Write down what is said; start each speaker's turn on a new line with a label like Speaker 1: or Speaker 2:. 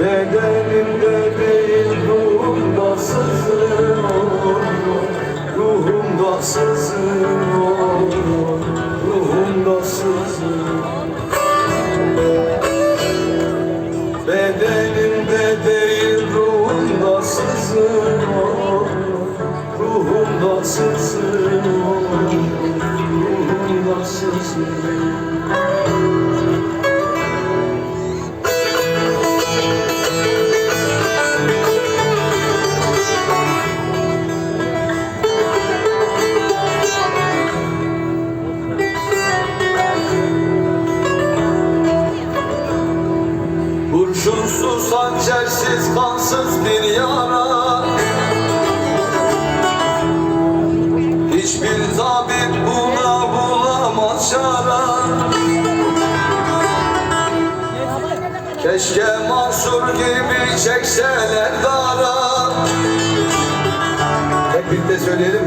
Speaker 1: Bedenimde değil ruhumda sızıyor Ruhumda sızıyor Ruhumda sızıyor Bedenimde değil ruhumda sızıyor Ruhumda sızıyor Ruhumda sızıyor Kurşunsuz, hançersiz, kansız bir yara. Hiçbir tabip buna bulamaz çara Keşke Mansur gibi çekseler dara. Hep birlikte söyleyelim